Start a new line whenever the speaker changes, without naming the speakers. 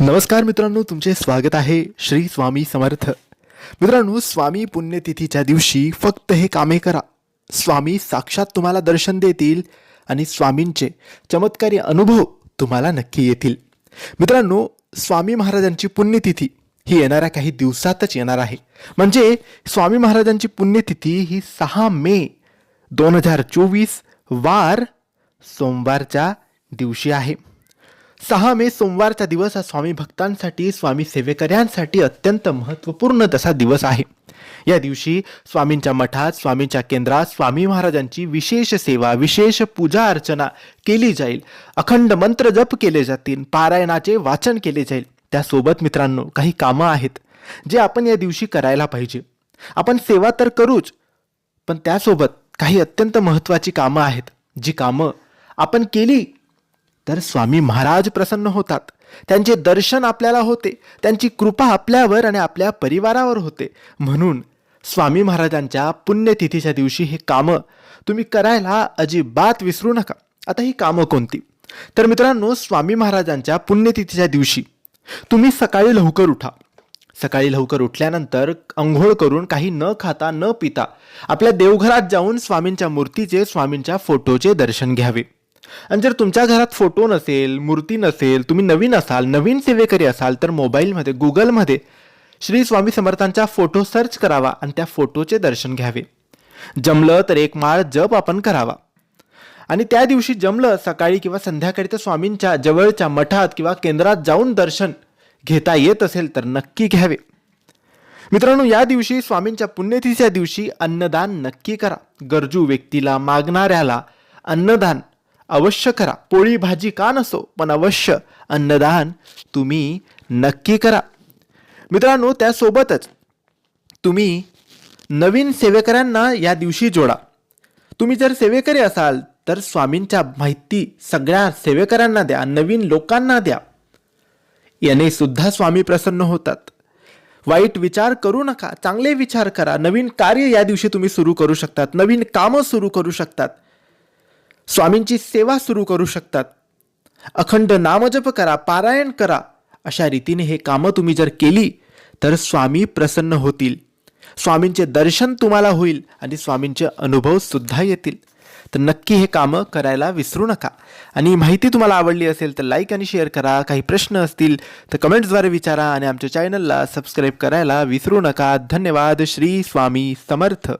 नमस्कार मित्रांनो तुमचे स्वागत आहे श्री स्वामी समर्थ. मित्रांनो स्वामी पुण्यतिथीच्या दिवशी फक्त हे कामे करा. स्वामी साक्षात तुम्हाला दर्शन देतील आणि स्वामींचे चमत्कारी अनुभव तुम्हाला नक्की येतील. मित्रांनो स्वामी महाराजांची पुण्यतिथी ही येणाऱ्या काही दिवसातच येणार आहे. म्हणजे स्वामी महाराजांची पुण्यतिथी ही सहा मे दोन हजार चोवीस वार सोमवारच्या दिवशी आहे. सहा मे सोमवारचा दिवस हा स्वामी भक्तांसाठी स्वामी सेवेकऱ्यांसाठी अत्यंत महत्त्वपूर्ण तसा दिवस आहे. या दिवशी स्वामींच्या मठात स्वामींच्या केंद्रात स्वामी महाराजांची विशेष सेवा विशेष पूजा अर्चना केली जाईल. अखंड मंत्र जप केले जातील पारायणाचे वाचन केले जाईल. त्यासोबत मित्रांनो काही कामं आहेत जे आपण या दिवशी करायला पाहिजे. आपण सेवा तर करूच पण त्यासोबत काही अत्यंत महत्त्वाची कामं आहेत. जी कामं आपण केली तर स्वामी महाराज प्रसन्न होतात. त्यांचे दर्शन आपल्याला होते. त्यांची कृपा आपल्यावर आणि आपल्या परिवारावर होते. म्हणून स्वामी महाराजांच्या पुण्यतिथीच्या दिवशी हे कामं तुम्ही करायला अजिबात विसरू नका. आता ही कामं कोणती? तर मित्रांनो स्वामी महाराजांच्या पुण्यतिथीच्या दिवशी तुम्ही सकाळी लवकर उठा. सकाळी लवकर उठल्यानंतर अंघोळ करून काही न खाता न पिता आपल्या देवघरात जाऊन स्वामींच्या मूर्तीचे स्वामींच्या फोटोचे दर्शन घ्यावे. आणि जर तुमच्या घरात फोटो नसेल मूर्ती नसेल तुम्ही नवीन असाल नवीन सेवेकरी असाल तर मोबाईलमध्ये गुगलमध्ये श्री स्वामी समर्थांचा फोटो सर्च करावा आणि त्या फोटोचे दर्शन घ्यावे. जमलं तर एक माळ जप आपण करावा. आणि त्या दिवशी जमलं सकाळी किंवा संध्याकाळी तर स्वामींच्या जवळच्या मठात किंवा केंद्रात जाऊन दर्शन घेता येत असेल तर नक्की घ्यावे. मित्रांनो या दिवशी स्वामींच्या पुण्यतिथीच्या दिवशी अन्नदान नक्की करा. गरजू व्यक्तीला मागणाऱ्याला अन्नदान अवश्य करा. पोळी भाजी का नसो पण अवश्य अन्नदान तुम्ही नक्की करा. मित्रांनो त्यासोबतच तुम्ही नवीन सेवेकऱ्यांना या दिवशी जोडा. तुम्ही जर सेवेकरी असाल तर स्वामींच्या माहिती सगळ्या सेवेकऱ्यांना द्या नवीन लोकांना द्या. याने सुद्धा स्वामी प्रसन्न होतात. वाईट विचार करू नका चांगले विचार करा. नवीन कार्य या दिवशी तुम्ही सुरू करू शकतात नवीन कामं सुरू करू शकतात. स्वामींची सेवा सुरू करू शकतात. अखंड नामजप करा पारायण करा. अशा रीतीने हे कामं तुम्ही जर केली तर स्वामी प्रसन्न होतील. स्वामींचे दर्शन तुम्हाला होईल आणि स्वामींचे अनुभव सुद्धा येतील. तर नक्की हे कामं करायला विसरू नका. आणि माहिती तुम्हाला आवडली असेल तर लाईक आणि शेअर करा. काही प्रश्न असतील तर कमेंट्सद्वारे विचारा. आणि आमच्या चॅनलला सबस्क्राईब करायला विसरू नका. धन्यवाद. श्री स्वामी समर्थ.